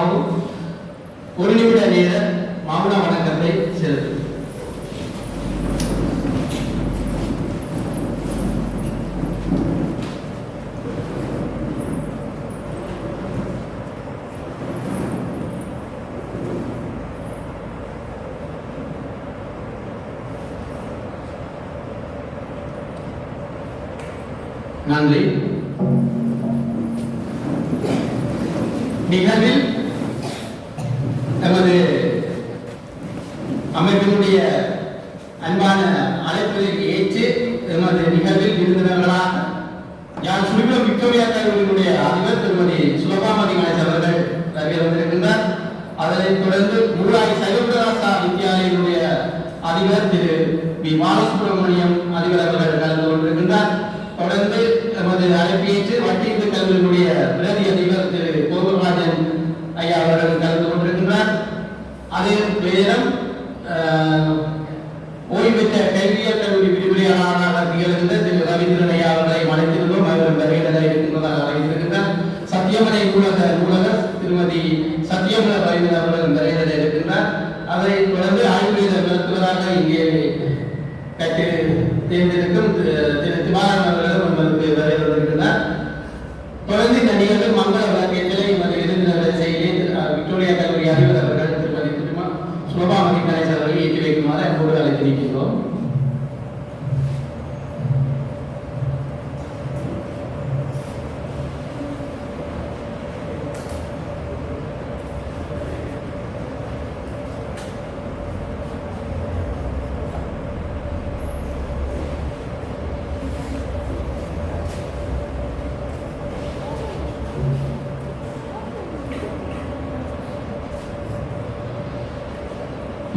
சார்பாகவும் ஒரு நிமிட நேர மௌன வணக்கத்தை செலுத்தும் நன்றி. நிகழ்வில் நமது அமைப்பினுடைய அன்பான அழைப்பதை ஏற்று எமது நிகழ்வில் விருந்தினர்களாக யார் சுழிபுரம் விக்டோரியா கல்லூரியினுடைய அதிபர் திருமதி சுலபாமதி கணேஷ் அவர்கள் வருகை வந்திருக்கின்றார் அதனைத் தொடர்ந்து மூலாய் சைவபிரதாசா வித்யாலயினுடைய அதிபர் திரு பி பாலசுப்ரமணியம் அதிபர் அவர்கள் கலந்து கொண்டிருக்கின்றார். தொடர்ந்து எமது அழைப்பேற்று வட்டிந்து கல்லூரியினுடைய பிரதி அதிபர் திரு கோகுல்ராஜன் ஐயா அவர்கள் கலந்து அதே நேரம் ஓய்வு பெற்ற கல்வியல் கல்லூரி விரிவுரையாளராக திகழ்கின்ற திரு ரவீந்திரன்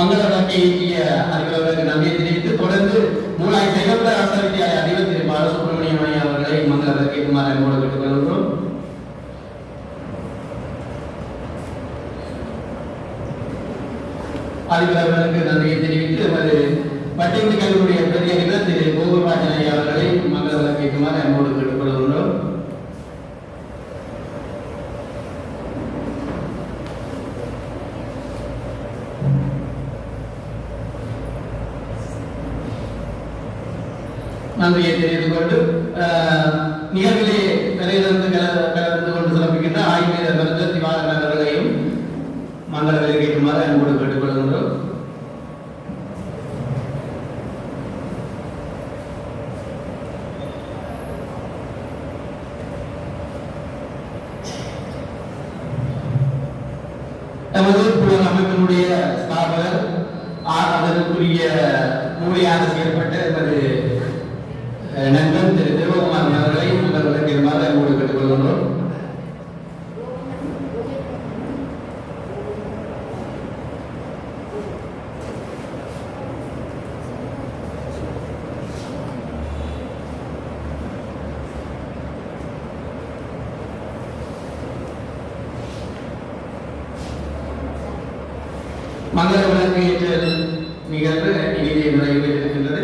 மங்கள விளக்கை ஏற்றிய அதிபர்களுக்கு நன்றியை தெரிவித்து தொடர்ந்து மூலாய் சைவப்பட ஆசிரியர் அறிவு திரு பாலசுப்ரமணியம் ஐயா அவர்களை மங்கள குமார் அன்போடு கேட்டுக்கொள்கிறோம் அறிவர்களுக்கு நன்றியை தெரிவித்து எமது பட்டியல் கல்லூரிய பிரதி திரு கோகுல்ராஜன் ஐயா அவர்களை மங்கள குமார் அன்போடு கேட்டுக்கொள்கிறோம் நன்றியை தெரிவித்துக் கொண்டு நிகழ்விலே நிறையிலிருந்து கலந்து கொண்டு சிறப்பிக்கின்ற ஆயுர்வேத மருத்துவர் திவாகரன் அவர்களையும் மங்கள விலகேற்றுமாறு அன்போடு கேட்டுக்கொள்கின்றோம். நமது புலன் அமைப்பினுடைய ஸ்தாபகர் அதற்குரிய மூலியாக செயல்பட்ட எமது நண்பன் திரு தேவகுமார் அவர்களை உங்கள் விளக்கிடுமாறு அன்போடு கேட்டுக்கொள்கின்றோம் மங்கள விளக்கு நிகழ்வு இனிதே நிறைவேறியிருக்கின்றது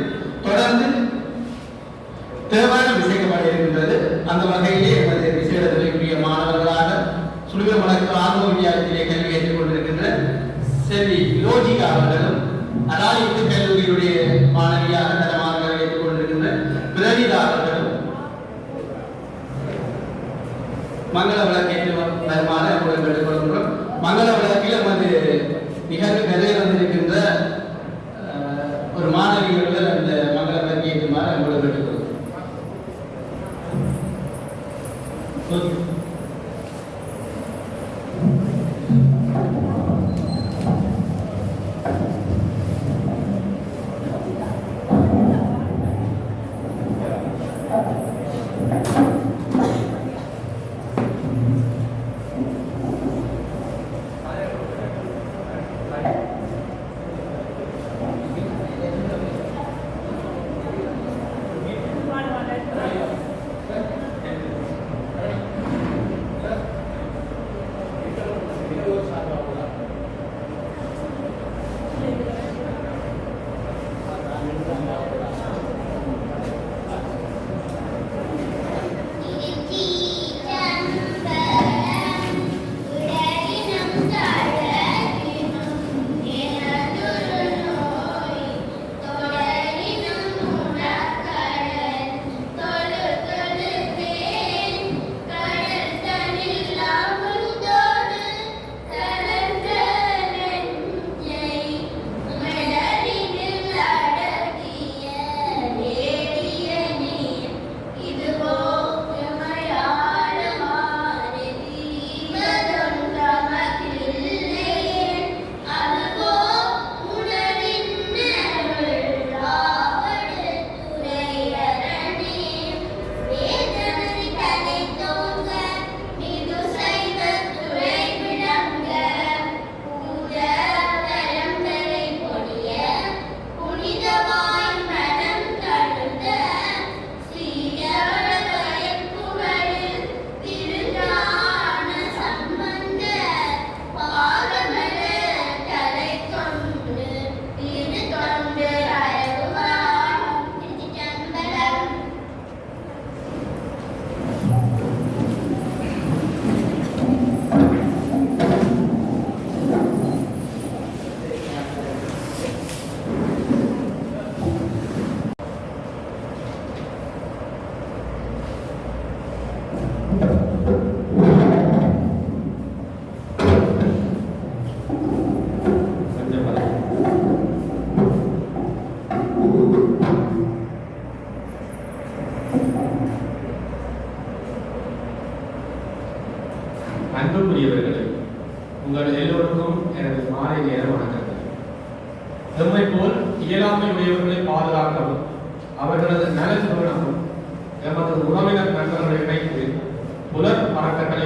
தேவாரம் விசைக்கப்பட இருக்கின்றது அந்த வகையிலே எமது விசேட மாணவர்களாக சுடுக வழக்கு ஆர்வ வித்தியாலயத்திலே கல்வி ஏற்றுக் கொண்டிருக்கின்ற செல்வி லோஜிகா அவர்களும் அதாவது கல்லூரியுடைய மாணவியாக தரமாக ஏற்றுக் கொண்டிருக்கின்ற பிரதிதா அவர்களும் மங்கள விளக்கேற்று வருமாறு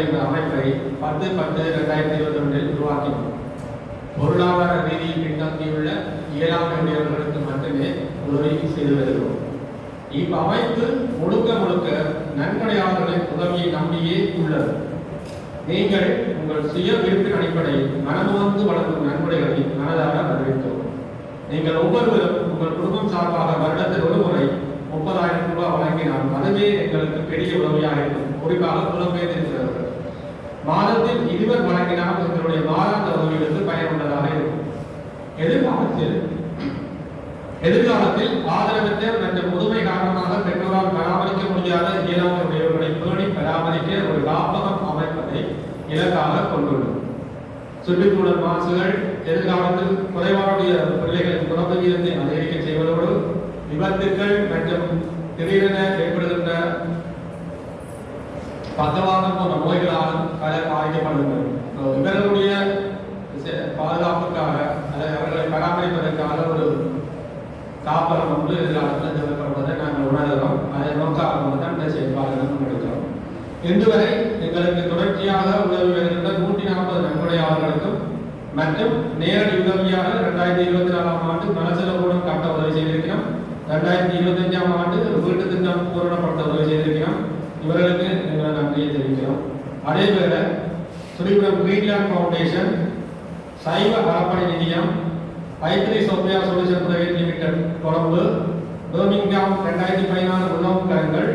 என்ற அமைப்பை பத்து பத்து இரண்டாயிரத்தி இருபத்தி ஒன்றில் உருவாக்கினோம். பொருளாதார ரீதியில் பின்தங்கியுள்ள இயலாமை உடையவர்களுக்கு மட்டுமே உதவி செய்து வருகிறோம். இப்ப அமைப்பு முழுக்க முழுக்க நன்கொடையாளர்களின் உதவியை நம்பியே உள்ளது. நீங்கள் உங்கள் சுய விருப்பின் அடிப்படையில் மனமுவந்து வழங்கும் நன்கொடைகளை மனதாக வரவேற்கிறோம். நீங்கள் ஒவ்வொருவரும் உங்கள் குடும்பம் சார்பாக வருடத்தில் ஒரு முறை முப்பதாயிரம் ரூபாய் வழங்கினால் அதுவே எங்களுக்கு பெரிய உதவியாக இருக்கும். குறிப்பாக புலம்பெயர்ந்திருக்கிறவர்கள். மாதத்தில் இருவர் வழங்கினால் எங்களுடைய மாதாந்த உதவிகளுக்கு பயனுள்ளதாக இருக்கும். எதிர்காலத்தில் எதிர்காலத்தில் ஆதரவற்ற மற்றும் முதுமை காரணமாக பெற்றோரால் பராமரிக்க முடியாத இயலாமை உடையவர்களை பேணி பராமரிக்க ஒரு காப்பகம் அமைப்பதை இலக்காக கொண்டுள்ளது. சுற்றுச்சூழல் மாசுகள் எதிர்காலத்தில் குறைவாடைய பிள்ளைகளின் பிறப்பு வீதத்தை அதிகரிக்க செய்வதோடு விபத்துக்கள் மற்றும் திடீரென ஏற்படுகின்ற பக்கவாதம் போன்ற நோய்களாலும் பலர் பாதிக்கப்படுகிறது இவர்களுடைய பாதுகாப்புக்காக அல்லது அவர்களை பராமரிப்பதற்காக ஒரு காப்பகம் ஒன்று எதிர்காலத்தில் தேவைப்படுவதை நாங்கள் உணர்கிறோம். அதை நோக்காக தான் இந்த செயல்பாடுகளை முன்னெடுக்கிறோம் இன்றுவரை எங்களுக்கு தொடர்ச்சியாக உதவி வருகின்ற நூற்றி நாற்பது நன்கொடையாளர்களுக்கும் மற்றும் நேரடி உதவியாக ரெண்டாயிரத்தி இருபத்தி நாலாம் ஆண்டு மனசெலவோடும் கட்ட உதவி செய்திருக்கிறோம். ரெண்டாயிரத்தி இருபத்தஞ்சாம் ஆண்டு வீட்டு திட்டம் பூரணப்படுத்த உதவி செய்திருக்கிறோம். இவர்களுக்கு எங்களை நன்றியை தெரிவிக்கிறோம். அதேபோல போல சுரிபுரம் கிரீன்லேண்ட் ஃபவுண்டேஷன் சைவ அறப்பணி நிதியம் ஐத்ரி Sophia solution private limited Colombo Birmingham ரெண்டாயிரத்தி பதினாறு உணவுக்கரங்கள்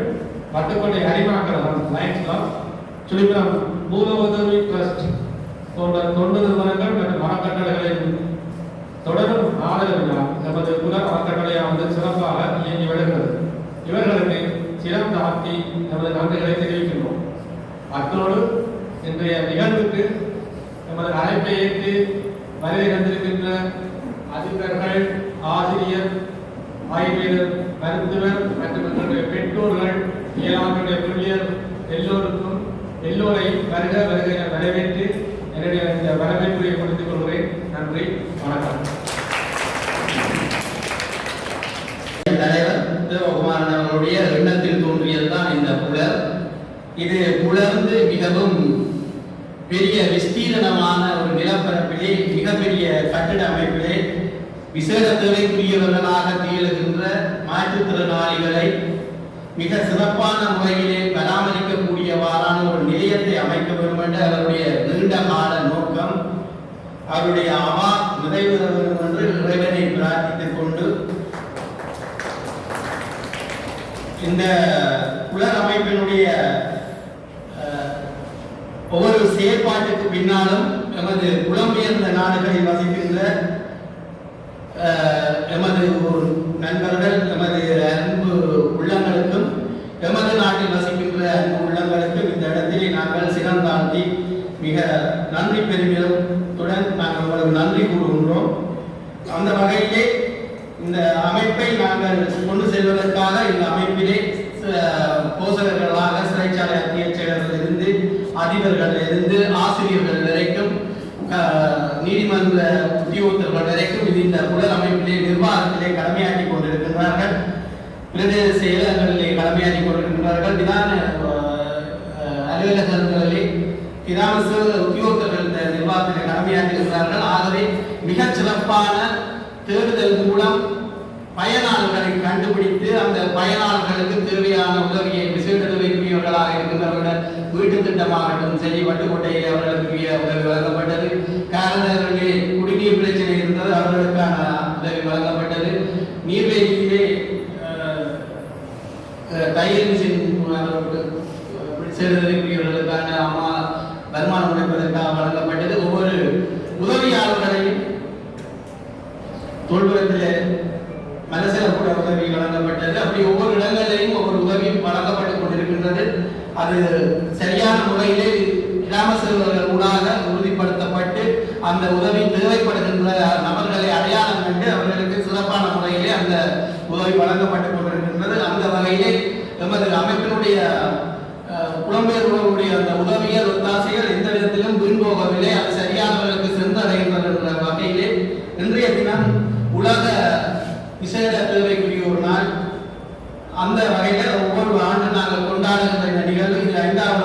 வட்டுக்கோட்டை ஹரிமாக்கழகம் லயன்ஸ் கிளப் சுழிபுரம் உதவி ட்ரஸ்ட் போன்ற தொண்டு நிறுவனங்கள் மற்றும் அறக்கட்டளைகளின் தொடரும் ஆதரவினால் நமது புலர் அறக்கட்டளையானது சிறப்பாக இயங்கி வருகிறது. இவர்களுக்கு சிரம் தாழ்த்தி நமது நன்றிகளை தெரிவிக்கின்றோம். அத்தோடு இன்றைய நிகழ்வுக்கு நமது அழைப்பை ஏற்று வருகை தந்திருக்கின்ற அதிபர்கள் ஆசிரியர் ஆய்வியர் மருத்துவர் மற்றும் எங்களுடைய பெற்றோர்கள் இயலாமையுடைய பிள்ளையர் எல்லோருக்கும் எல்லோரையும் வருக வருக வரவேற்று என்னுடைய இந்த வரவேற்புரை முடித்துக் கொள்கிறேன். நன்றி வணக்கம். இது உலர்ந்து மிகவும் பெரிய விஸ்தீரணமான ஒரு நிலப்பரப்பிலே மிகப்பெரிய கட்டிட அமைப்பிலே விசேட தேவைக்குரியவர்களாக திகழ்கின்ற மாற்றுத்திறனாளிகளை மிக சிறப்பான முறையிலே பராமரிக்கக்கூடியவாறான ஒரு நிலையத்தை அமைக்க வேண்டும் என்ற அவருடைய நீண்ட கால நோக்கம் அவருடைய அவா நிறைவேற வேண்டும் என்று இறைவனை பிரார்த்தித்துக் கொண்டு இந்த உலக அமைப்பினுடைய ஒவ்வொரு செயற்பாட்டுக்கு பின்னாலும் எமது புலம்பெயர்ந்த நாடுகளில் வசிக்கின்ற எமது நண்பர்கள் எமது அன்பு உள்ளங்களுக்கும் எமது நாட்டில் வசிக்கின்ற அன்பு உள்ளங்களுக்கும் இந்த இடத்திலே நாங்கள் சிறந்தாழ்த்தி மிக நன்றி பெருமிதத்துடன் நாங்கள் உங்களுக்கு நன்றி கூறுகின்றோம். அந்த வகையிலே இந்த அமைப்பை நாங்கள் கொண்டு செல்வதற்காக இந்த அமைப்பிலே போசகர்கள் அதிபர்கள் இருந்து ஆசிரியர்கள் வரைக்கும் நீதிமன்ற உத்தியோகத்தர்கள் வரைக்கும் இது இந்த உடல் அமைப்பிலே நிர்வாகத்திலே கடமையாற்றி கொண்டிருக்கின்றார்கள். பிரதேச செயலகங்களிலே கடமையாற்றி கொண்டிருக்கின்றார்கள். விதான அலுவலகங்களிலே கிராம சேவை உத்தியோகத்தர்கள் இந்த நிர்வாகத்தில் கடமையாற்றுகிறார்கள் ஆகவே மிகச் சிறப்பான தேடுதல் மூலம் பயனாளர்களை கண்டுபிடித்து அந்த பயனாளர்களுக்கு தேவையான உதவியை விசேட உதவிக்குரியவர்களாக இருக்கின்றவர்கள். வீட்டு திட்டமாகட்டும் சரி வட்டுக்கோட்டையில் அவர்களுக்கு உதவி வழங்கப்பட்டது. காரணர்களே குடிநீர் பிரச்சனை இருந்தது அவர்களுக்கான உதவி வழங்கப்பட்டது. நீர்வேலியிலே அஹ், தையல் மிஷின் சேர்ந்ததற்குரியவர்களுக்கான அம்மா வருமானம் உடைப்பதற்காக வழங்கப்பட்டது. ஒவ்வொரு உதவியாளர்களையும் தொழில்நுட்பத்தில் மனசில் கூட உதவி வழங்கப்பட்டது. அப்படி ஒவ்வொரு இடங்களிலையும் ஒவ்வொரு உதவியும் வழங்கப்பட்டு கொண்டிருக்கின்றது. அது சரியான முறையிலே கிராம சேவகர்கள் ஊடாக உறுதிப்படுத்தப்பட்டு அந்த உதவி தேவைப்படுகின்ற நபர்களை அடையாளம் கண்டு அவர்களுக்கு சிறப்பான முறையிலே அந்த உதவி வழங்கப்பட்டுக் கொண்டிருக்கின்றது. அந்த வகையிலே எமது அமைப்பினுடைய அஹ், புலம்பெயர்வுடைய அந்த உதவிகள் ஒத்தாசைகள் எந்த விதத்திலும் வீண் போகவில்லை. என்ற வகையிலே இன்றைய தினம் உலக விசேட தேவை வகையில் ஆண்டு நாங்கள் கொண்டாடுகின்ற இந்த நிகழ்வு இது ஐந்தாவது